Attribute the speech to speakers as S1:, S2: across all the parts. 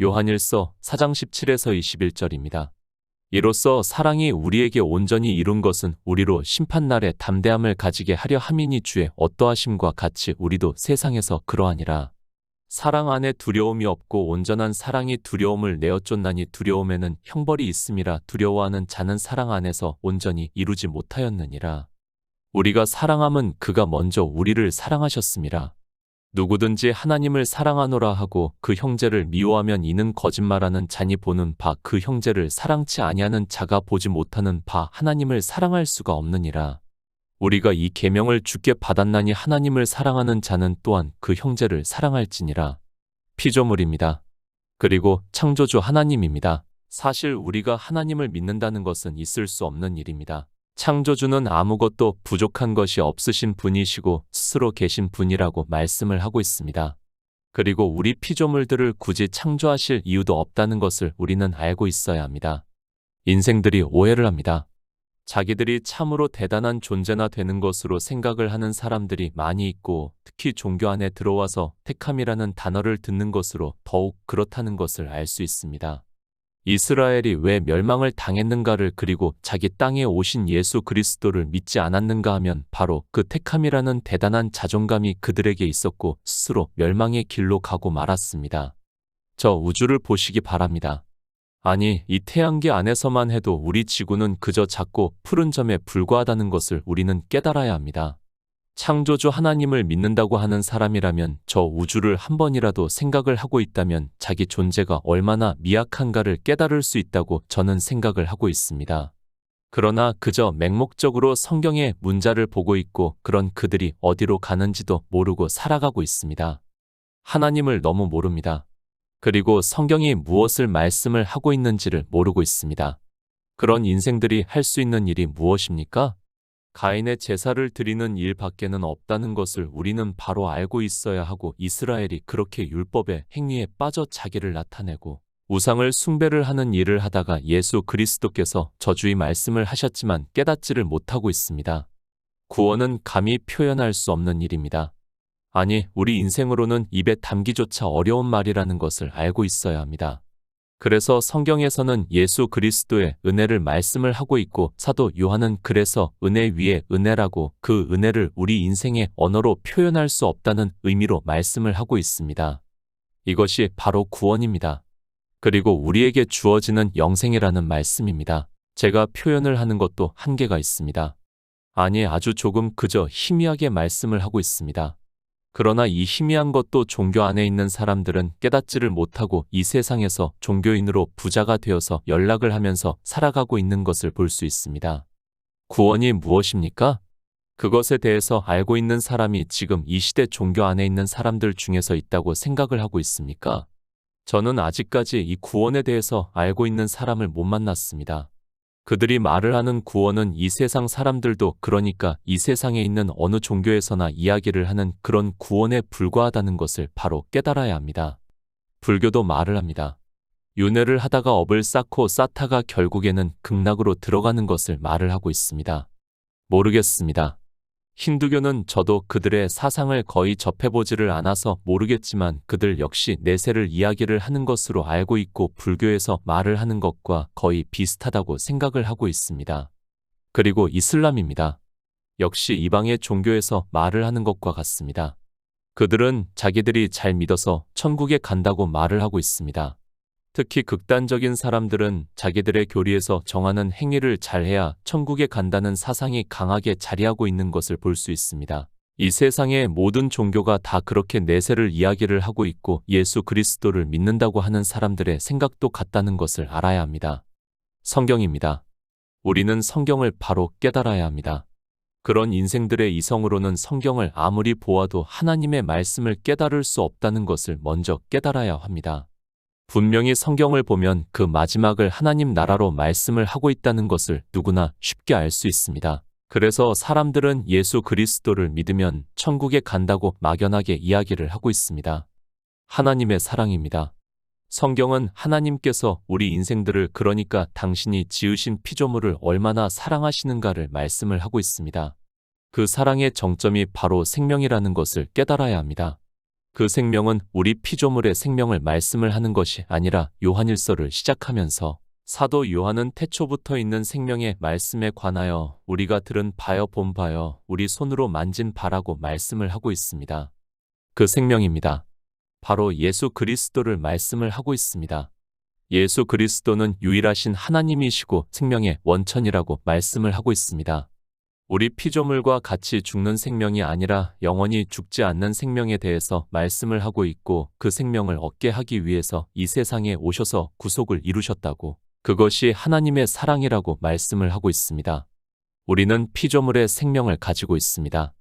S1: 요한일서 4장 17에서 21절입니다. 이로써 사랑이 우리에게 온전히 이룬 것은 우리로 심판날에 담대함을 가지게 하려 함이니 주의 어떠하심과 같이 우리도 세상에서 그러하니라. 사랑 안에 두려움이 없고 온전한 사랑이 두려움을 내어 쫓나니 두려움에는 형벌이 있음이라 두려워하는 자는 사랑 안에서 온전히 이루지 못하였느니라. 우리가 사랑함은 그가 먼저 우리를 사랑하셨음이라. 누구든지 하나님을 사랑하노라 하고 그 형제를 미워하면 이는 거짓말하는 자니 보는 바 그 형제를 사랑치 아니하는 자가 보지 못하는 바 하나님을 사랑할 수가 없느니라. 우리가 이 계명을 주께 받았나니 하나님을 사랑하는 자는 또한 그 형제를 사랑할지니라. 피조물입니다. 그리고 창조주 하나님입니다. 사실 우리가 하나님을 믿는다는 것은 있을 수 없는 일입니다. 창조주는 아무것도 부족한 것이 없으신 분이시고 스스로 계신 분이라고 말씀을 하고 있습니다. 그리고 우리 피조물들을 굳이 창조하실 이유도 없다는 것을 우리는 알고 있어야 합니다. 인생들이 오해를 합니다. 자기들이 참으로 대단한 존재나 되는 것으로 생각을 하는 사람들이 많이 있고 특히 종교 안에 들어와서 택함이라는 단어를 듣는 것으로 더욱 그렇다는 것을 알 수 있습니다. 이스라엘이 왜 멸망을 당했는가를 그리고 자기 땅에 오신 예수 그리스도를 믿지 않았는가 하면 바로 그 택함이라는 대단한 자존감이 그들에게 있었고 스스로 멸망의 길로 가고 말았습니다. 저 우주를 보시기 바랍니다. 아니, 이 태양계 안에서만 해도 우리 지구는 그저 작고 푸른 점에 불과하다는 것을 우리는 깨달아야 합니다. 창조주 하나님을 믿는다고 하는 사람이라면 저 우주를 한 번이라도 생각을 하고 있다면 자기 존재가 얼마나 미약한가를 깨달을 수 있다고 저는 생각을 하고 있습니다. 그러나 그저 맹목적으로 성경의 문자를 보고 있고 그런 그들이 어디로 가는지도 모르고 살아가고 있습니다. 하나님을 너무 모릅니다. 그리고 성경이 무엇을 말씀을 하고 있는지를 모르고 있습니다. 그런 인생들이 할 수 있는 일이 무엇입니까? 가인의 제사를 드리는 일 밖에는 없다는 것을 우리는 바로 알고 있어야 하고 이스라엘이 그렇게 율법의 행위에 빠져 자기를 나타내고 우상을 숭배를 하는 일을 하다가 예수 그리스도께서 저주의 말씀을 하셨지만 깨닫지를 못하고 있습니다. 구원은 감히 표현할 수 없는 일입니다. 아니, 우리 인생으로는 입에 담기조차 어려운 말이라는 것을 알고 있어야 합니다. 그래서 성경에서는 예수 그리스도의 은혜를 말씀을 하고 있고 사도 요한은 그래서 은혜 위에 은혜라고 그 은혜를 우리 인생의 언어로 표현할 수 없다는 의미로 말씀을 하고 있습니다. 이것이 바로 구원입니다. 그리고 우리에게 주어지는 영생이라는 말씀입니다. 제가 표현을 하는 것도 한계가 있습니다. 아니, 아주 조금 그저 희미하게 말씀을 하고 있습니다. 그러나 이 희미한 것도 종교 안에 있는 사람들은 깨닫지를 못하고 이 세상에서 종교인으로 부자가 되어서 연락을 하면서 살아가고 있는 것을 볼 수 있습니다. 구원이 무엇입니까? 그것에 대해서 알고 있는 사람이 지금 이 시대 종교 안에 있는 사람들 중에서 있다고 생각을 하고 있습니까? 저는 아직까지 이 구원에 대해서 알고 있는 사람을 못 만났습니다. 그들이 말을 하는 구원은 이 세상 사람들도 그러니까 이 세상에 있는 어느 종교에서나 이야기를 하는 그런 구원에 불과하다는 것을 바로 깨달아야 합니다. 불교도 말을 합니다. 윤회를 하다가 업을 쌓고 쌓다가 결국에는 극락으로 들어가는 것을 말을 하고 있습니다. 모르겠습니다. 힌두교는 저도 그들의 사상을 거의 접해보지를 않아서 모르겠지만 그들 역시 내세를 이야기를 하는 것으로 알고 있고 불교에서 말을 하는 것과 거의 비슷하다고 생각을 하고 있습니다. 그리고 이슬람입니다. 역시 이방의 종교에서 말을 하는 것과 같습니다. 그들은 자기들이 잘 믿어서 천국에 간다고 말을 하고 있습니다. 특히 극단적인 사람들은 자기들의 교리에서 정하는 행위를 잘해야 천국에 간다는 사상이 강하게 자리하고 있는 것을 볼 수 있습니다. 이 세상의 모든 종교가 다 그렇게 내세를 이야기를 하고 있고 예수 그리스도를 믿는다고 하는 사람들의 생각도 같다는 것을 알아야 합니다. 성경입니다. 우리는 성경을 바로 깨달아야 합니다. 그런 인생들의 이성으로는 성경을 아무리 보아도 하나님의 말씀을 깨달을 수 없다는 것을 먼저 깨달아야 합니다. 분명히 성경을 보면 그 마지막을 하나님 나라로 말씀을 하고 있다는 것을 누구나 쉽게 알 수 있습니다. 그래서 사람들은 예수 그리스도를 믿으면 천국에 간다고 막연하게 이야기를 하고 있습니다. 하나님의 사랑입니다. 성경은 하나님께서 우리 인생들을 그러니까 당신이 지으신 피조물을 얼마나 사랑하시는가를 말씀을 하고 있습니다. 그 사랑의 정점이 바로 생명이라는 것을 깨달아야 합니다. 그 생명은 우리 피조물의 생명을 말씀을 하는 것이 아니라 요한일서를 시작하면서 사도 요한은 태초부터 있는 생명의 말씀에 관하여 우리가 들은 바여 본 바여 우리 손으로 만진 바라고 말씀을 하고 있습니다. 그 생명입니다. 바로 예수 그리스도를 말씀을 하고 있습니다. 예수 그리스도는 유일하신 하나님이시고 생명의 원천이라고 말씀을 하고 있습니다. 우리 피조물과 같이 죽는 생명이 아니라 영원히 죽지 않는 생명에 대해서 말씀을 하고 있고 그 생명을 얻게 하기 위해서 이 세상에 오셔서 구속을 이루셨다고 그것이 하나님의 사랑이라고 말씀을 하고 있습니다. 우리는 피조물의 생명을 가지고 있습니다.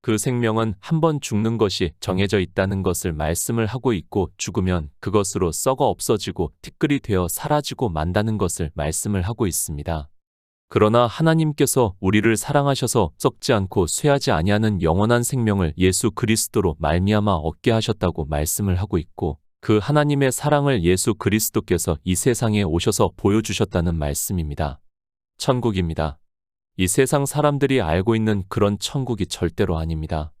S1: 그 생명은 한 번 죽는 것이 정해져 있다는 것을 말씀을 하고 있고 죽으면 그것으로 썩어 없어지고 티끌이 되어 사라지고 만다는 것을 말씀을 하고 있습니다. 그러나 하나님께서 우리를 사랑하셔서 썩지 않고 쇠하지 아니하는 영원한 생명을 예수 그리스도로 말미암아 얻게 하셨다고 말씀을 하고 있고 그 하나님의 사랑을 예수 그리스도께서 이 세상에 오셔서 보여주셨다는 말씀입니다. 천국입니다. 이 세상 사람들이 알고 있는 그런 천국이 절대로 아닙니다.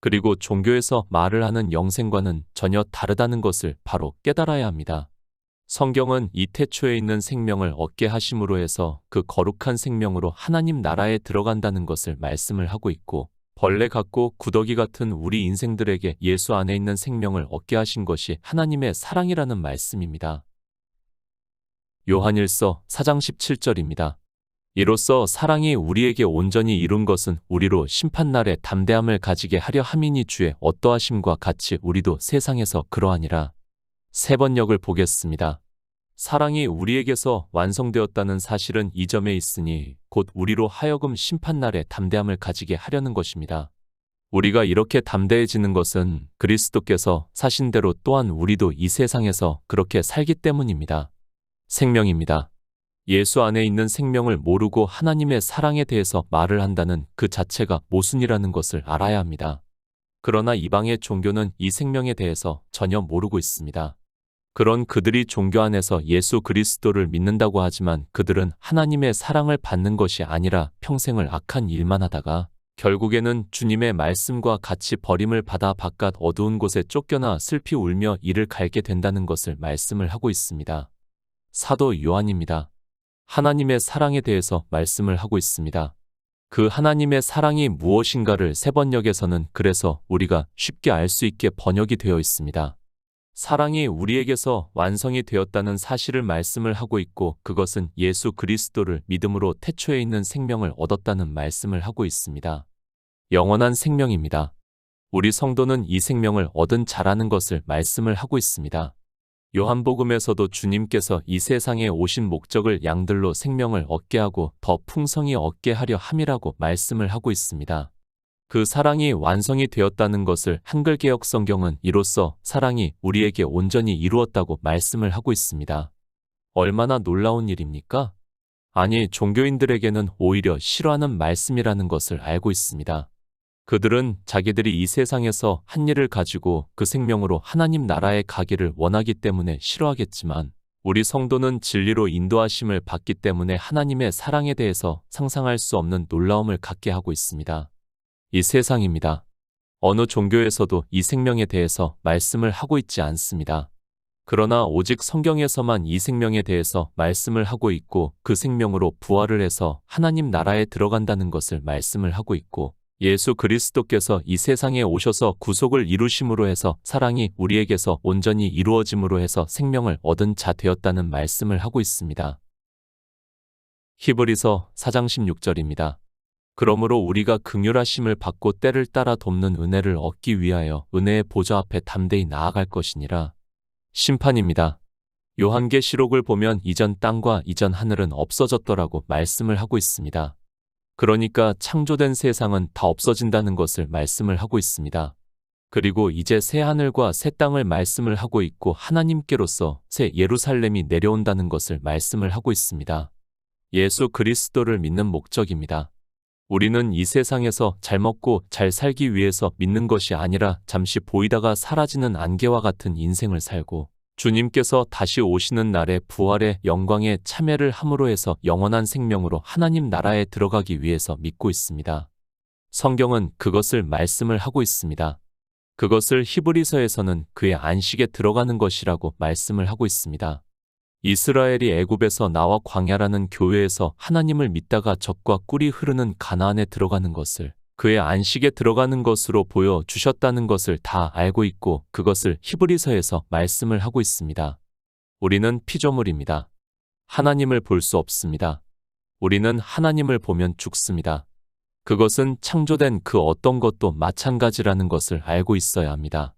S1: 그리고 종교에서 말을 하는 영생과는 전혀 다르다는 것을 바로 깨달아야 합니다. 성경은 이 태초에 있는 생명을 얻게 하심으로 해서 그 거룩한 생명으로 하나님 나라에 들어간다는 것을 말씀을 하고 있고 벌레 같고 구더기 같은 우리 인생들에게 예수 안에 있는 생명을 얻게 하신 것이 하나님의 사랑이라는 말씀입니다. 요한일서 4장 17절입니다. 이로써 사랑이 우리에게 온전히 이룬 것은 우리로 심판날에 담대함을 가지게 하려 함이니 주의 어떠하심과 같이 우리도 세상에서 그러하니라. 세 번역을 보겠습니다. 사랑이 우리에게서 완성되었다는 사실은 이 점에 있으니 곧 우리로 하여금 심판날에 담대함을 가지게 하려는 것입니다. 우리가 이렇게 담대해지는 것은 그리스도께서 사신 대로 또한 우리도 이 세상에서 그렇게 살기 때문입니다. 생명입니다. 예수 안에 있는 생명을 모르고 하나님의 사랑에 대해서 말을 한다는 그 자체가 모순이라는 것을 알아야 합니다. 그러나 이방의 종교는 이 생명에 대해서 전혀 모르고 있습니다. 그런 그들이 종교 안에서 예수 그리스도를 믿는다고 하지만 그들은 하나님의 사랑을 받는 것이 아니라 평생을 악한 일만 하다가 결국에는 주님의 말씀과 같이 버림을 받아 바깥 어두운 곳에 쫓겨나 슬피 울며 이를 갈게 된다는 것을 말씀을 하고 있습니다. 사도 요한입니다. 하나님의 사랑에 대해서 말씀을 하고 있습니다. 그 하나님의 사랑이 무엇인가를 세 번역에서는 그래서 우리가 쉽게 알 수 있게 번역이 되어 있습니다. 사랑이 우리에게서 완성이 되었다는 사실을 말씀을 하고 있고 그것은 예수 그리스도를 믿음으로 태초에 있는 생명을 얻었다는 말씀을 하고 있습니다. 영원한 생명입니다. 우리 성도는 이 생명을 얻은 자라는 것을 말씀을 하고 있습니다. 요한복음에서도 주님께서 이 세상에 오신 목적을 양들로 생명을 얻게 하고 더 풍성히 얻게 하려 함이라고 말씀을 하고 있습니다. 그 사랑이 완성이 되었다는 것을 한글개혁 성경은 이로써 사랑이 우리에게 온전히 이루었다고 말씀을 하고 있습니다. 얼마나 놀라운 일입니까? 아니, 종교인들에게는 오히려 싫어하는 말씀이라는 것을 알고 있습니다. 그들은 자기들이 이 세상에서 한 일을 가지고 그 생명으로 하나님 나라에 가기를 원하기 때문에 싫어하겠지만 우리 성도는 진리로 인도하심을 받기 때문에 하나님의 사랑에 대해서 상상할 수 없는 놀라움을 갖게 하고 있습니다. 이 세상입니다. 어느 종교에서도 이 생명에 대해서 말씀을 하고 있지 않습니다. 그러나 오직 성경에서만 이 생명에 대해서 말씀을 하고 있고 그 생명으로 부활을 해서 하나님 나라에 들어간다는 것을 말씀을 하고 있고 예수 그리스도께서 이 세상에 오셔서 구속을 이루심으로 해서 사랑이 우리에게서 온전히 이루어짐으로 해서 생명을 얻은 자 되었다는 말씀을 하고 있습니다. 히브리서 4장 16절입니다. 그러므로 우리가 긍휼하심을 받고 때를 따라 돕는 은혜를 얻기 위하여 은혜의 보좌 앞에 담대히 나아갈 것이니라. 심판입니다. 요한계시록을 보면 이전 땅과 이전 하늘은 없어졌더라고 말씀을 하고 있습니다. 그러니까 창조된 세상은 다 없어진다는 것을 말씀을 하고 있습니다. 그리고 이제 새 하늘과 새 땅을 말씀을 하고 있고 하나님께로서 새 예루살렘이 내려온다는 것을 말씀을 하고 있습니다. 예수 그리스도를 믿는 목적입니다. 우리는 이 세상에서 잘 먹고 잘 살기 위해서 믿는 것이 아니라 잠시 보이다가 사라지는 안개와 같은 인생을 살고 주님께서 다시 오시는 날에 부활의 영광에 참여를 함으로 해서 영원한 생명으로 하나님 나라에 들어가기 위해서 믿고 있습니다. 성경은 그것을 말씀을 하고 있습니다. 그것을 히브리서에서는 그의 안식에 들어가는 것이라고 말씀을 하고 있습니다. 이스라엘이 애굽에서 나와 광야라는 교회에서 하나님을 믿다가 적과 꿀이 흐르는 가나안에 들어가는 것을 그의 안식에 들어가는 것으로 보여 주셨다는 것을 다 알고 있고 그것을 히브리서에서 말씀을 하고 있습니다. 우리는 피조물입니다. 하나님을 볼 수 없습니다. 우리는 하나님을 보면 죽습니다. 그것은 창조된 그 어떤 것도 마찬가지라는 것을 알고 있어야 합니다.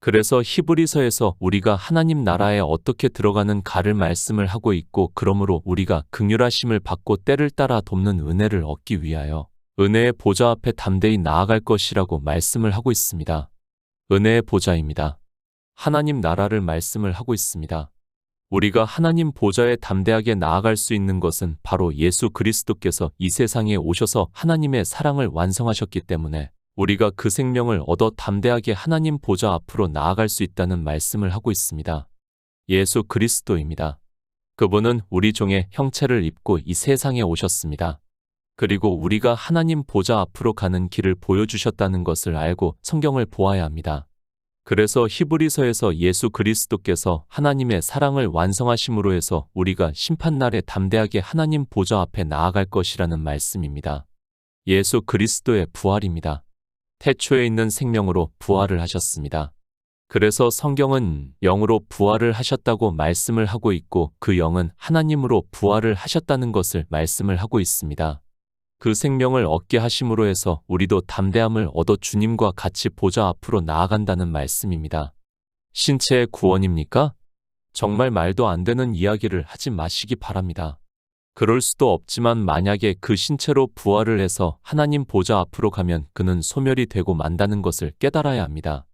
S1: 그래서 히브리서에서 우리가 하나님 나라에 어떻게 들어가는 가를 말씀을 하고 있고 그러므로 우리가 극률하심을 받고 때를 따라 돕는 은혜를 얻기 위하여 은혜의 보좌 앞에 담대히 나아갈 것이라고 말씀을 하고 있습니다. 은혜의 보좌입니다. 하나님 나라를 말씀을 하고 있습니다. 우리가 하나님 보좌에 담대하게 나아갈 수 있는 것은 바로 예수 그리스도께서 이 세상에 오셔서 하나님의 사랑을 완성하셨기 때문에 우리가 그 생명을 얻어 담대하게 하나님 보좌 앞으로 나아갈 수 있다는 말씀을 하고 있습니다. 예수 그리스도입니다. 그분은 우리 종의 형체를 입고 이 세상에 오셨습니다. 그리고 우리가 하나님 보좌 앞으로 가는 길을 보여주셨다는 것을 알고 성경을 보아야 합니다. 그래서 히브리서에서 예수 그리스도께서 하나님의 사랑을 완성하심으로 해서 우리가 심판날에 담대하게 하나님 보좌 앞에 나아갈 것이라는 말씀입니다. 예수 그리스도의 부활입니다. 태초에 있는 생명으로 부활을 하셨습니다. 그래서 성경은 영으로 부활을 하셨다고 말씀을 하고 있고 그 영은 하나님으로 부활을 하셨다는 것을 말씀을 하고 있습니다. 그 생명을 얻게 하심으로 해서 우리도 담대함을 얻어 주님과 같이 보좌 앞으로 나아간다는 말씀입니다. 신체의 구원입니까? 정말 말도 안 되는 이야기를 하지 마시기 바랍니다. 그럴 수도 없지만 만약에 그 신체로 부활을 해서 하나님 보좌 앞으로 가면 그는 소멸이 되고 만다는 것을 깨달아야 합니다.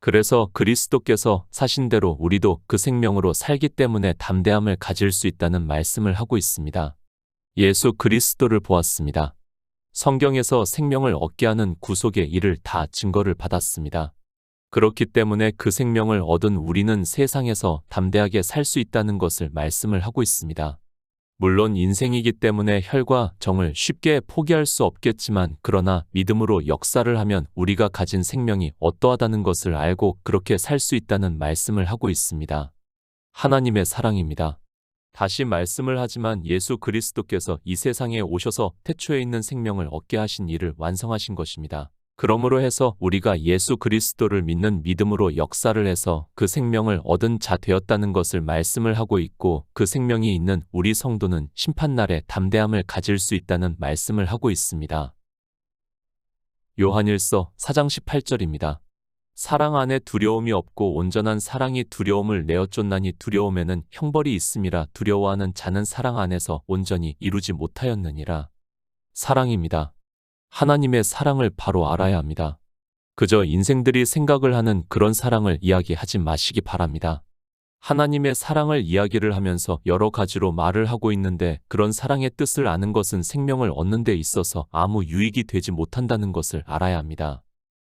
S1: 그래서 그리스도께서 사신 대로 우리도 그 생명으로 살기 때문에 담대함을 가질 수 있다는 말씀을 하고 있습니다. 예수 그리스도를 보았습니다. 성경에서 생명을 얻게 하는 구속의 일을 다 증거를 받았습니다. 그렇기 때문에 그 생명을 얻은 우리는 세상에서 담대하게 살 수 있다는 것을 말씀을 하고 있습니다. 물론 인생이기 때문에 혈과 정을 쉽게 포기할 수 없겠지만 그러나 믿음으로 역사를 하면 우리가 가진 생명이 어떠하다는 것을 알고 그렇게 살 수 있다는 말씀을 하고 있습니다. 하나님의 사랑입니다. 다시 말씀을 하지만 예수 그리스도께서 이 세상에 오셔서 태초에 있는 생명을 얻게 하신 일을 완성하신 것입니다. 그러므로 해서 우리가 예수 그리스도를 믿는 믿음으로 역사를 해서 그 생명을 얻은 자 되었다는 것을 말씀을 하고 있고 그 생명이 있는 우리 성도는 심판날에 담대함을 가질 수 있다는 말씀을 하고 있습니다. 요한일서 4장 18절입니다. 사랑 안에 두려움이 없고 온전한 사랑이 두려움을 내어 쫓나니 두려움에는 형벌이 있음이라 두려워하는 자는 사랑 안에서 온전히 이루지 못하였느니라. 사랑입니다. 하나님의 사랑을 바로 알아야 합니다. 그저 인생들이 생각을 하는 그런 사랑을 이야기하지 마시기 바랍니다. 하나님의 사랑을 이야기를 하면서 여러 가지로 말을 하고 있는데 그런 사랑의 뜻을 아는 것은 생명을 얻는 데 있어서 아무 유익이 되지 못한다는 것을 알아야 합니다.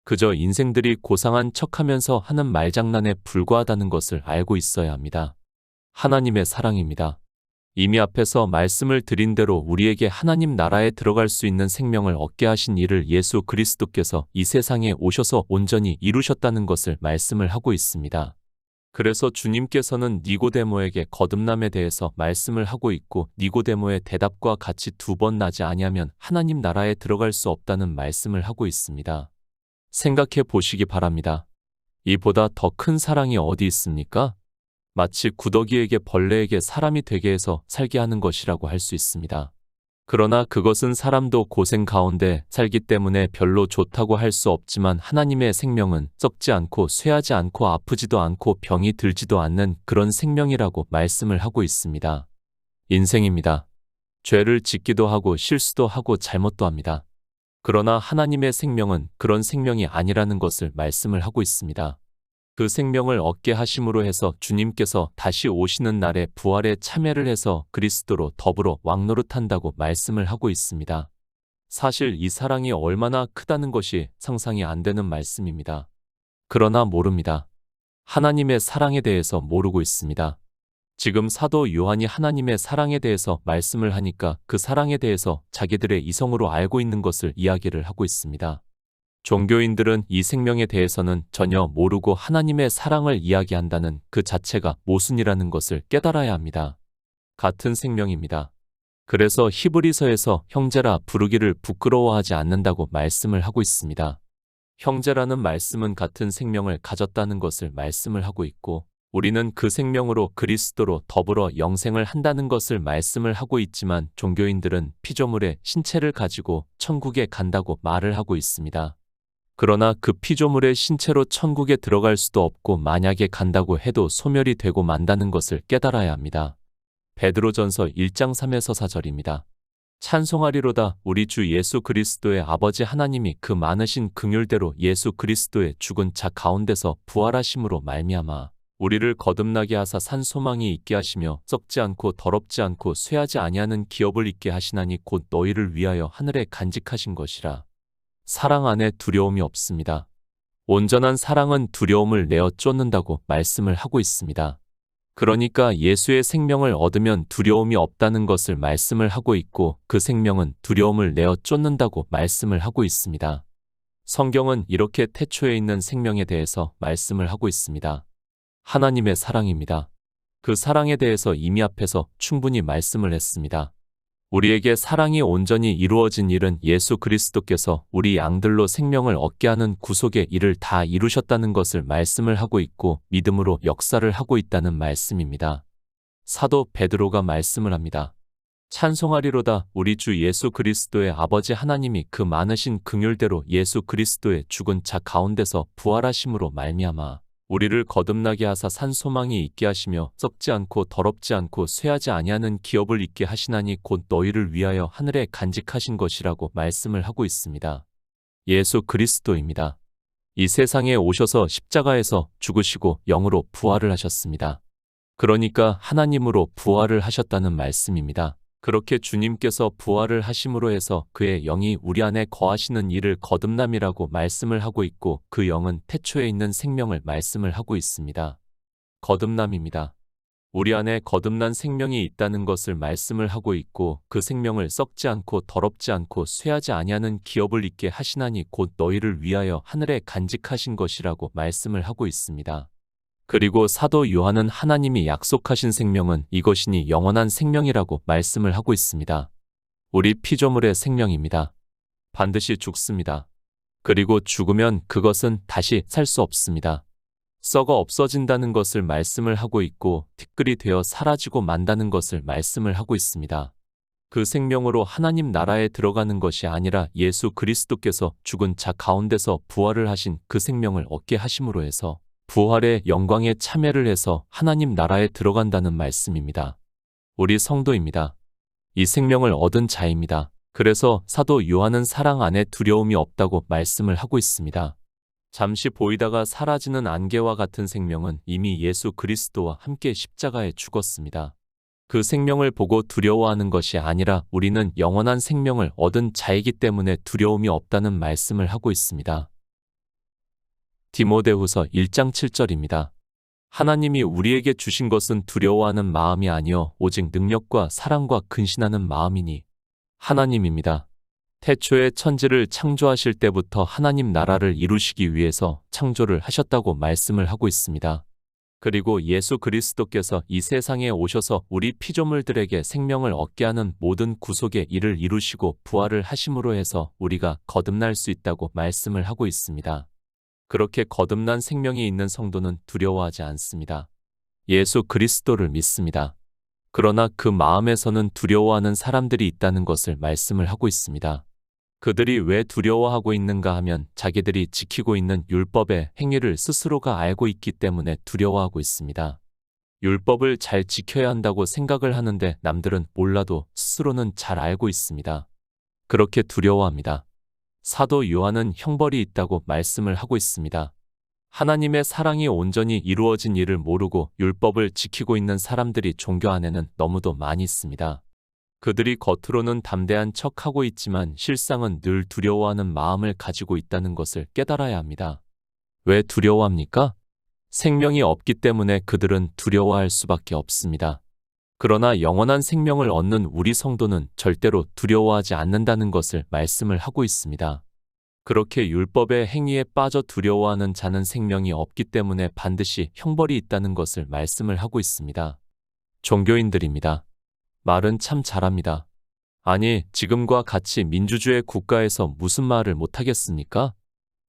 S1: 그저 인생들이 고상한 척하면서 하는 말장난에 불과하다는 것을 알고 있어야 합니다. 하나님의 사랑입니다. 이미 앞에서 말씀을 드린 대로 우리에게 하나님 나라에 들어갈 수 있는 생명을 얻게 하신 일을 예수 그리스도께서 이 세상에 오셔서 온전히 이루셨다는 것을 말씀을 하고 있습니다. 그래서 주님께서는 니고데모에게 거듭남에 대해서 말씀을 하고 있고 니고데모의 대답과 같이 두 번 나지 아니하면 하나님 나라에 들어갈 수 없다는 말씀을 하고 있습니다. 생각해 보시기 바랍니다. 이보다 더 큰 사랑이 어디 있습니까? 마치 구더기에게 벌레에게 사람이 되게 해서 살게 하는 것이라고 할 수 있습니다. 그러나 그것은 사람도 고생 가운데 살기 때문에 별로 좋다고 할 수 없지만 하나님의 생명은 썩지 않고 쇠하지 않고 아프지도 않고 병이 들지도 않는 그런 생명이라고 말씀을 하고 있습니다. 인생입니다. 죄를 짓기도 하고 실수도 하고 잘못도 합니다. 그러나 하나님의 생명은 그런 생명이 아니라는 것을 말씀을 하고 있습니다. 그 생명을 얻게 하심으로 해서 주님께서 다시 오시는 날에 부활에 참여를 해서 그리스도로 더불어 왕노릇한다고 말씀을 하고 있습니다. 사실 이 사랑이 얼마나 크다는 것이 상상이 안 되는 말씀입니다. 그러나 모릅니다. 하나님의 사랑에 대해서 모르고 있습니다. 지금 사도 요한이 하나님의 사랑에 대해서 말씀을 하니까 그 사랑에 대해서 자기들의 이성으로 알고 있는 것을 이야기를 하고 있습니다. 종교인들은 이 생명에 대해서는 전혀 모르고 하나님의 사랑을 이야기한다는 그 자체가 모순이라는 것을 깨달아야 합니다. 같은 생명입니다. 그래서 히브리서에서 형제라 부르기를 부끄러워하지 않는다고 말씀을 하고 있습니다. 형제라는 말씀은 같은 생명을 가졌다는 것을 말씀을 하고 있고 우리는 그 생명으로 그리스도로 더불어 영생을 한다는 것을 말씀을 하고 있지만 종교인들은 피조물의 신체를 가지고 천국에 간다고 말을 하고 있습니다. 그러나 그 피조물의 신체로 천국에 들어갈 수도 없고 만약에 간다고 해도 소멸이 되고 만다는 것을 깨달아야 합니다. 베드로전서 1장 3에서 4절입니다. 찬송하리로다 우리 주 예수 그리스도의 아버지 하나님이 그 많으신 긍휼대로 예수 그리스도의 죽은 자 가운데서 부활하심으로 말미암아 우리를 거듭나게 하사 산 소망이 있게 하시며 썩지 않고 더럽지 않고 쇠하지 아니하는 기업을 있게 하시나니 곧 너희를 위하여 하늘에 간직하신 것이라. 사랑 안에 두려움이 없습니다. 온전한 사랑은 두려움을 내어 쫓는다고 말씀을 하고 있습니다. 그러니까 예수의 생명을 얻으면 두려움이 없다는 것을 말씀을 하고 있고 그 생명은 두려움을 내어 쫓는다고 말씀을 하고 있습니다. 성경은 이렇게 태초에 있는 생명에 대해서 말씀을 하고 있습니다. 하나님의 사랑입니다. 그 사랑에 대해서 이미 앞에서 충분히 말씀을 했습니다. 우리에게 사랑이 온전히 이루어진 일은 예수 그리스도께서 우리 양들로 생명을 얻게 하는 구속의 일을 다 이루셨다는 것을 말씀을 하고 있고 믿음으로 역사를 하고 있다는 말씀입니다. 사도 베드로가 말씀을 합니다. 찬송하리로다 우리 주 예수 그리스도의 아버지 하나님이 그 많으신 긍휼대로 예수 그리스도의 죽은 자 가운데서 부활하심으로 말미암아 우리를 거듭나게 하사 산 소망이 있게 하시며 썩지 않고 더럽지 않고 쇠하지 아니하는 기업을 있게 하시나니 곧 너희를 위하여 하늘에 간직하신 것이라고 말씀을 하고 있습니다. 예수 그리스도입니다. 이 세상에 오셔서 십자가에서 죽으시고 영으로 부활을 하셨습니다. 그러니까 하나님으로 부활을 하셨다는 말씀입니다. 그렇게 주님께서 부활을 하심으로 해서 그의 영이 우리 안에 거하시는 일을 거듭남이라고 말씀을 하고 있고 그 영은 태초에 있는 생명을 말씀을 하고 있습니다. 거듭남입니다. 우리 안에 거듭난 생명이 있다는 것을 말씀을 하고 있고 그 생명을 썩지 않고 더럽지 않고 쇠하지 아니하는 기업을 있게 하시나니 곧 너희를 위하여 하늘에 간직하신 것이라고 말씀을 하고 있습니다. 그리고 사도 요한은 하나님이 약속하신 생명은 이것이니 영원한 생명이라고 말씀을 하고 있습니다. 우리 피조물의 생명입니다. 반드시 죽습니다. 그리고 죽으면 그것은 다시 살 수 없습니다. 썩어 없어진다는 것을 말씀을 하고 있고 티끌이 되어 사라지고 만다는 것을 말씀을 하고 있습니다. 그 생명으로 하나님 나라에 들어가는 것이 아니라 예수 그리스도께서 죽은 자 가운데서 부활을 하신 그 생명을 얻게 하심으로 해서 부활의 영광에 참여를 해서 하나님 나라에 들어간다는 말씀입니다. 우리 성도입니다. 이 생명을 얻은 자입니다. 그래서 사도 요한은 사랑 안에 두려움이 없다고 말씀을 하고 있습니다. 잠시 보이다가 사라지는 안개와 같은 생명은 이미 예수 그리스도와 함께 십자가에 죽었습니다. 그 생명을 보고 두려워하는 것이 아니라 우리는 영원한 생명을 얻은 자이기 때문에 두려움이 없다는 말씀을 하고 있습니다. 디모데후서 1장 7절입니다. 하나님이 우리에게 주신 것은 두려워하는 마음이 아니요 오직 능력과 사랑과 근신하는 마음이니 하나님입니다. 태초에 천지를 창조하실 때부터 하나님 나라를 이루시기 위해서 창조를 하셨다고 말씀을 하고 있습니다. 그리고 예수 그리스도께서 이 세상에 오셔서 우리 피조물들에게 생명을 얻게 하는 모든 구속의 일을 이루시고 부활을 하심으로 해서 우리가 거듭날 수 있다고 말씀을 하고 있습니다. 그렇게 거듭난 생명이 있는 성도는 두려워하지 않습니다. 예수 그리스도를 믿습니다. 그러나 그 마음에서는 두려워하는 사람들이 있다는 것을 말씀을 하고 있습니다. 그들이 왜 두려워하고 있는가 하면 자기들이 지키고 있는 율법의 행위를 스스로가 알고 있기 때문에 두려워하고 있습니다. 율법을 잘 지켜야 한다고 생각을 하는데 남들은 몰라도 스스로는 잘 알고 있습니다. 그렇게 두려워합니다. 사도 요한은 형벌이 있다고 말씀을 하고 있습니다. 하나님의 사랑이 온전히 이루어진 일을 모르고 율법을 지키고 있는 사람들이 종교 안에는 너무도 많이 있습니다. 그들이 겉으로는 담대한 척 하고 있지만 실상은 늘 두려워하는 마음을 가지고 있다는 것을 깨달아야 합니다. 왜 두려워합니까? 생명이 없기 때문에 그들은 두려워할 수밖에 없습니다. 그러나 영원한 생명을 얻는 우리 성도는 절대로 두려워하지 않는다는 것을 말씀을 하고 있습니다. 그렇게 율법의 행위에 빠져 두려워하는 자는 생명이 없기 때문에 반드시 형벌이 있다는 것을 말씀을 하고 있습니다. 종교인들입니다. 말은 참 잘합니다. 아니, 지금과 같이 민주주의 국가에서 무슨 말을 못하겠습니까?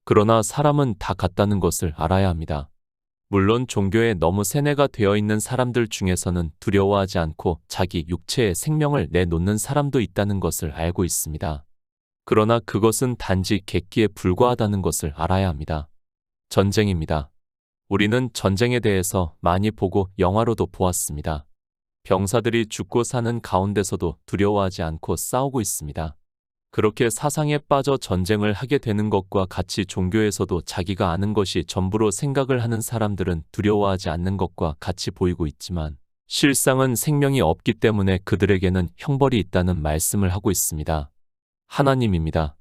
S1: 그러나 사람은 다 같다는 것을 알아야 합니다. 물론 종교에 너무 세뇌가 되어 있는 사람들 중에서는 두려워하지 않고 자기 육체의 생명을 내놓는 사람도 있다는 것을 알고 있습니다. 그러나 그것은 단지 객기에 불과하다는 것을 알아야 합니다. 전쟁입니다. 우리는 전쟁에 대해서 많이 보고 영화로도 보았습니다. 병사들이 죽고 사는 가운데서도 두려워하지 않고 싸우고 있습니다. 그렇게 사상에 빠져 전쟁을 하게 되는 것과 같이 종교에서도 자기가 아는 것이 전부로 생각을 하는 사람들은 두려워하지 않는 것과 같이 보이고 있지만 실상은 생명이 없기 때문에 그들에게는 형벌이 있다는 말씀을 하고 있습니다. 하나님입니다.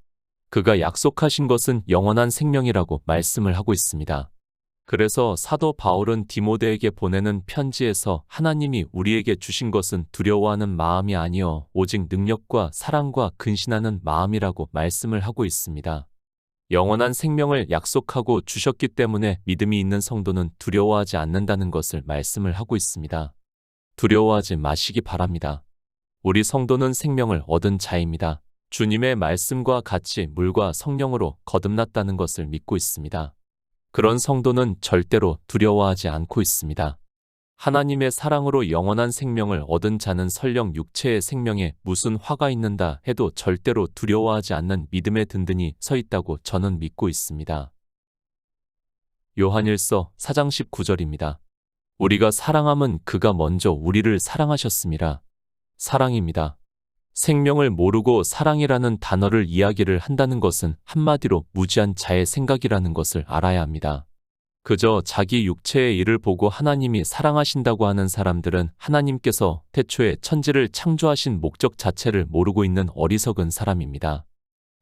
S1: 그가 약속하신 것은 영원한 생명이라고 말씀을 하고 있습니다. 그래서 사도 바울은 디모데에게 보내는 편지에서 하나님이 우리에게 주신 것은 두려워하는 마음이 아니요 오직 능력과 사랑과 근신하는 마음이라고 말씀을 하고 있습니다. 영원한 생명을 약속하고 주셨기 때문에 믿음이 있는 성도는 두려워하지 않는다는 것을 말씀을 하고 있습니다. 두려워하지 마시기 바랍니다. 우리 성도는 생명을 얻은 자입니다. 주님의 말씀과 같이 물과 성령으로 거듭났다는 것을 믿고 있습니다. 그런 성도는 절대로 두려워하지 않고 있습니다. 하나님의 사랑으로 영원한 생명을 얻은 자는 설령 육체의 생명에 무슨 화가 있는다 해도 절대로 두려워하지 않는 믿음에 든든히 서 있다고 저는 믿고 있습니다. 요한일서 4장 19절입니다. 우리가 사랑함은 그가 먼저 우리를 사랑하셨습니다. 사랑입니다. 생명을 모르고 사랑이라는 단어를 이야기를 한다는 것은 한마디로 무지한 자의 생각이라는 것을 알아야 합니다. 그저 자기 육체의 일을 보고 하나님이 사랑하신다고 하는 사람들은 하나님께서 태초에 천지를 창조하신 목적 자체를 모르고 있는 어리석은 사람입니다.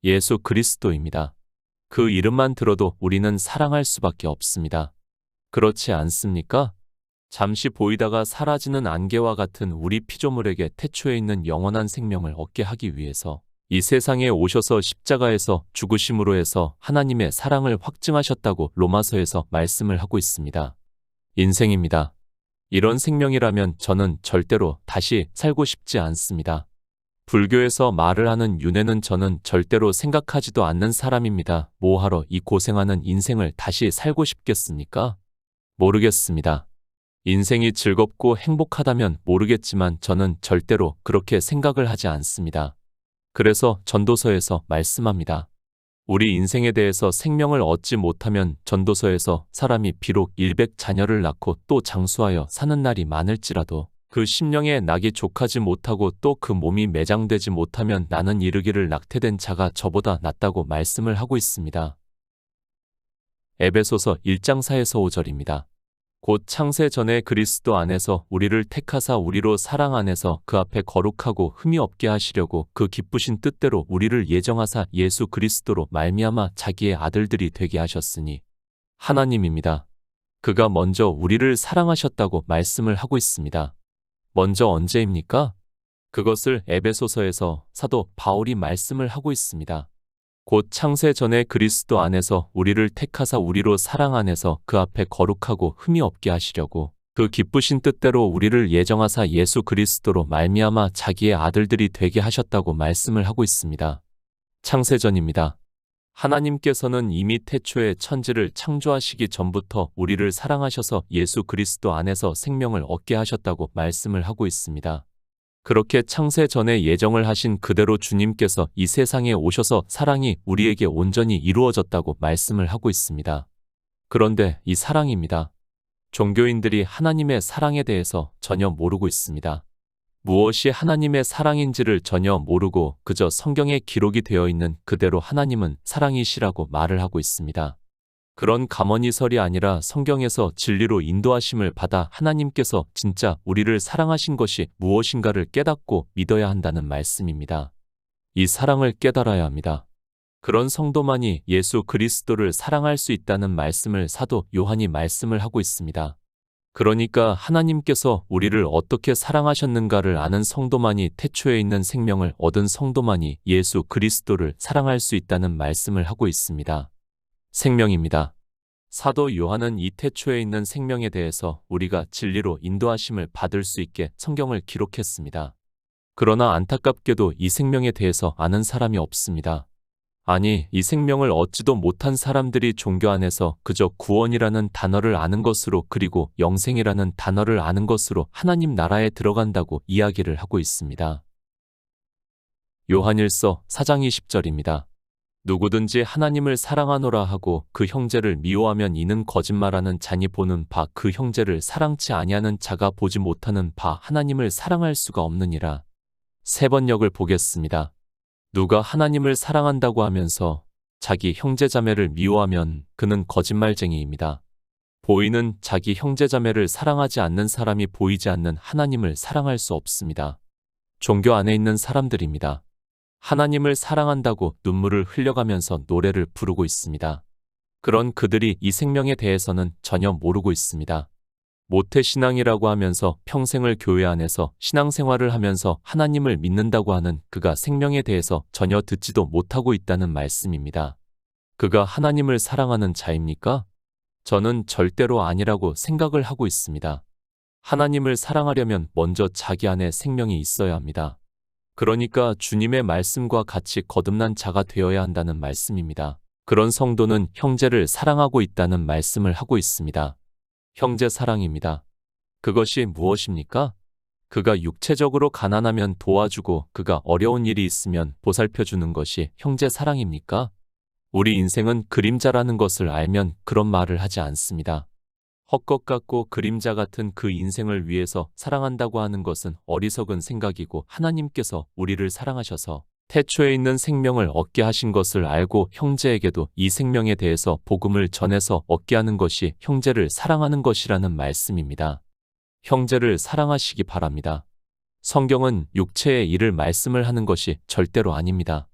S1: 예수 그리스도입니다. 그 이름만 들어도 우리는 사랑할 수밖에 없습니다. 그렇지 않습니까? 잠시 보이다가 사라지는 안개와 같은 우리 피조물에게 태초에 있는 영원한 생명을 얻게 하기 위해서 이 세상에 오셔서 십자가에서 죽으심으로 해서 하나님의 사랑을 확증하셨다고 로마서에서 말씀을 하고 있습니다. 인생입니다. 이런 생명이라면 저는 절대로 다시 살고 싶지 않습니다. 불교에서 말을 하는 윤회는 저는 절대로 생각하지도 않는 사람입니다. 뭐하러 이 고생하는 인생을 다시 살고 싶겠습니까? 모르겠습니다. 인생이 즐겁고 행복하다면 모르겠지만 저는 절대로 그렇게 생각을 하지 않습니다. 그래서 전도서에서 말씀합니다. 우리 인생에 대해서 생명을 얻지 못하면 전도서에서 사람이 비록 일백 자녀를 낳고 또 장수하여 사는 날이 많을지라도 그 심령에 낙이 족하지 못하고 또 그 몸이 매장되지 못하면 나는 이르기를 낙태된 자가 저보다 낫다고 말씀을 하고 있습니다. 에베소서 1장 4에서 5절입니다. 곧 창세 전에 그리스도 안에서 우리를 택하사 우리로 사랑 안에서 그 앞에 거룩하고 흠이 없게 하시려고 그 기쁘신 뜻대로 우리를 예정하사 예수 그리스도로 말미암아 자기의 아들들이 되게 하셨으니 하나님입니다. 그가 먼저 우리를 사랑하셨다고 말씀을 하고 있습니다. 먼저 언제입니까? 그것을 에베소서에서 사도 바울이 말씀을 하고 있습니다. 곧 창세 전에 그리스도 안에서 우리를 택하사 우리로 사랑 안에서 그 앞에 거룩하고 흠이 없게 하시려고 그 기쁘신 뜻대로 우리를 예정하사 예수 그리스도로 말미암아 자기의 아들들이 되게 하셨다고 말씀을 하고 있습니다. 창세전입니다. 하나님께서는 이미 태초에 천지를 창조하시기 전부터 우리를 사랑하셔서 예수 그리스도 안에서 생명을 얻게 하셨다고 말씀을 하고 있습니다. 그렇게 창세 전에 예정을 하신 그대로 주님께서 이 세상에 오셔서 사랑이 우리에게 온전히 이루어졌다고 말씀을 하고 있습니다. 그런데 이 사랑입니다. 종교인들이 하나님의 사랑에 대해서 전혀 모르고 있습니다. 무엇이 하나님의 사랑인지를 전혀 모르고 그저 성경에 기록이 되어 있는 그대로 하나님은 사랑이시라고 말을 하고 있습니다. 그런 가머니설이 아니라 성경에서 진리로 인도하심을 받아 하나님께서 진짜 우리를 사랑하신 것이 무엇인가를 깨닫고 믿어야 한다는 말씀입니다. 이 사랑을 깨달아야 합니다. 그런 성도만이 예수 그리스도를 사랑할 수 있다는 말씀을 사도 요한이 말씀을 하고 있습니다. 그러니까 하나님께서 우리를 어떻게 사랑하셨는가를 아는 성도만이 태초에 있는 생명을 얻은 성도만이 예수 그리스도를 사랑할 수 있다는 말씀을 하고 있습니다. 생명입니다. 사도 요한은 이 태초에 있는 생명에 대해서 우리가 진리로 인도하심을 받을 수 있게 성경을 기록했습니다. 그러나 안타깝게도 이 생명에 대해서 아는 사람이 없습니다. 아니, 이 생명을 얻지도 못한 사람들이 종교 안에서 그저 구원이라는 단어를 아는 것으로 그리고 영생이라는 단어를 아는 것으로 하나님 나라에 들어간다고 이야기를 하고 있습니다. 요한일서 4장 20절입니다. 누구든지 하나님을 사랑하노라 하고 그 형제를 미워하면 이는 거짓말하는 자니 보는 바 그 형제를 사랑치 아니하는 자가 보지 못하는 바 하나님을 사랑할 수가 없느니라. 세 번역을 보겠습니다. 누가 하나님을 사랑한다고 하면서 자기 형제자매를 미워하면 그는 거짓말쟁이입니다. 보이는 자기 형제자매를 사랑하지 않는 사람이 보이지 않는 하나님을 사랑할 수 없습니다. 종교 안에 있는 사람들입니다. 하나님을 사랑한다고 눈물을 흘려가면서 노래를 부르고 있습니다. 그런 그들이 이 생명에 대해서는 전혀 모르고 있습니다. 모태신앙이라고 하면서 평생을 교회 안에서 신앙생활을 하면서 하나님을 믿는다고 하는 그가 생명에 대해서 전혀 듣지도 못하고 있다는 말씀입니다. 그가 하나님을 사랑하는 자입니까? 저는 절대로 아니라고 생각을 하고 있습니다. 하나님을 사랑하려면 먼저 자기 안에 생명이 있어야 합니다. 그러니까 주님의 말씀과 같이 거듭난 자가 되어야 한다는 말씀입니다. 그런 성도는 형제를 사랑하고 있다는 말씀을 하고 있습니다. 형제 사랑입니다. 그것이 무엇입니까? 그가 육체적으로 가난하면 도와주고 그가 어려운 일이 있으면 보살펴 주는 것이 형제 사랑입니까? 우리 인생은 그림자라는 것을 알면 그런 말을 하지 않습니다. 헛것 같고 그림자 같은 그 인생을 위해서 사랑한다고 하는 것은 어리석은 생각이고 하나님께서 우리를 사랑하셔서 태초에 있는 생명을 얻게 하신 것을 알고 형제에게도 이 생명에 대해서 복음을 전해서 얻게 하는 것이 형제를 사랑하는 것이라는 말씀입니다. 형제를 사랑하시기 바랍니다. 성경은 육체의 일을 말씀을 하는 것이 절대로 아닙니다.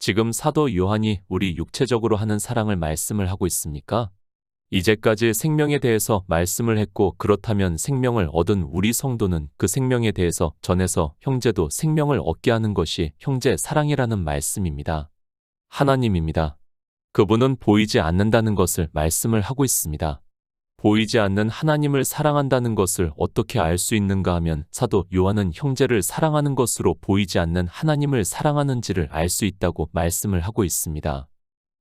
S1: 지금 사도 요한이 우리 육체적으로 하는 사랑을 말씀을 하고 있습니까? 이제까지 생명에 대해서 말씀을 했고 그렇다면 생명을 얻은 우리 성도는 그 생명에 대해서 전해서 형제도 생명을 얻게 하는 것이 형제 사랑이라는 말씀입니다. 하나님입니다. 그분은 보이지 않는다는 것을 말씀을 하고 있습니다. 보이지 않는 하나님을 사랑한다는 것을 어떻게 알 수 있는가 하면 사도 요한은 형제를 사랑하는 것으로 보이지 않는 하나님을 사랑하는지를 알 수 있다고 말씀을 하고 있습니다.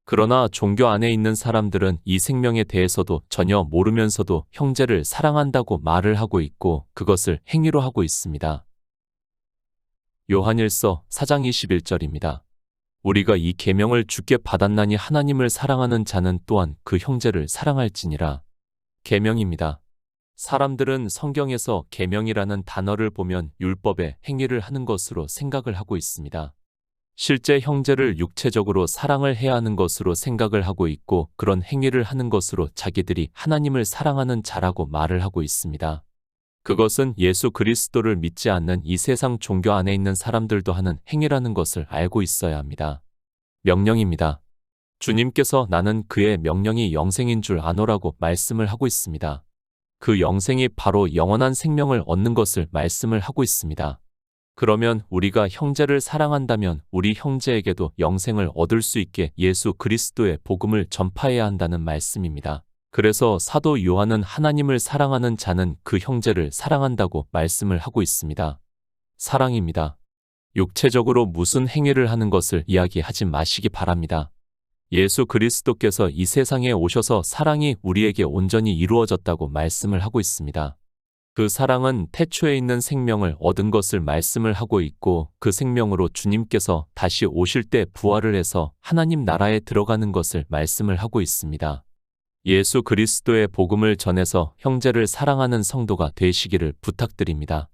S1: 그러나 종교 안에 있는 사람들은 이 생명에 대해서도 전혀 모르면서도 형제를 사랑한다고 말을 하고 있고 그것을 행위로 하고 있습니다. 요한일서 4장 21절입니다. 우리가 이 계명을 주께 받았나니 하나님을 사랑하는 자는 또한 그 형제를 사랑할지니라. 계명입니다. 사람들은 성경에서 계명이라는 단어를 보면 율법의 행위를 하는 것으로 생각을 하고 있습니다. 실제 형제를 육체적으로 사랑을 해야 하는 것으로 생각을 하고 있고 그런 행위를 하는 것으로 자기들이 하나님을 사랑하는 자라고 말을 하고 있습니다. 그것은 예수 그리스도를 믿지 않는 이 세상 종교 안에 있는 사람들도 하는 행위라는 것을 알고 있어야 합니다. 명령입니다. 주님께서 나는 그의 명령이 영생인 줄 아노라고 말씀을 하고 있습니다. 그 영생이 바로 영원한 생명을 얻는 것을 말씀을 하고 있습니다. 그러면 우리가 형제를 사랑한다면 우리 형제에게도 영생을 얻을 수 있게 예수 그리스도의 복음을 전파해야 한다는 말씀입니다. 그래서 사도 요한은 하나님을 사랑하는 자는 그 형제를 사랑한다고 말씀을 하고 있습니다. 사랑입니다. 육체적으로 무슨 행위를 하는 것을 이야기하지 마시기 바랍니다. 예수 그리스도께서 이 세상에 오셔서 사랑이 우리에게 온전히 이루어졌다고 말씀을 하고 있습니다. 그 사랑은 태초에 있는 생명을 얻은 것을 말씀을 하고 있고 그 생명으로 주님께서 다시 오실 때 부활을 해서 하나님 나라에 들어가는 것을 말씀을 하고 있습니다. 예수 그리스도의 복음을 전해서 형제를 사랑하는 성도가 되시기를 부탁드립니다.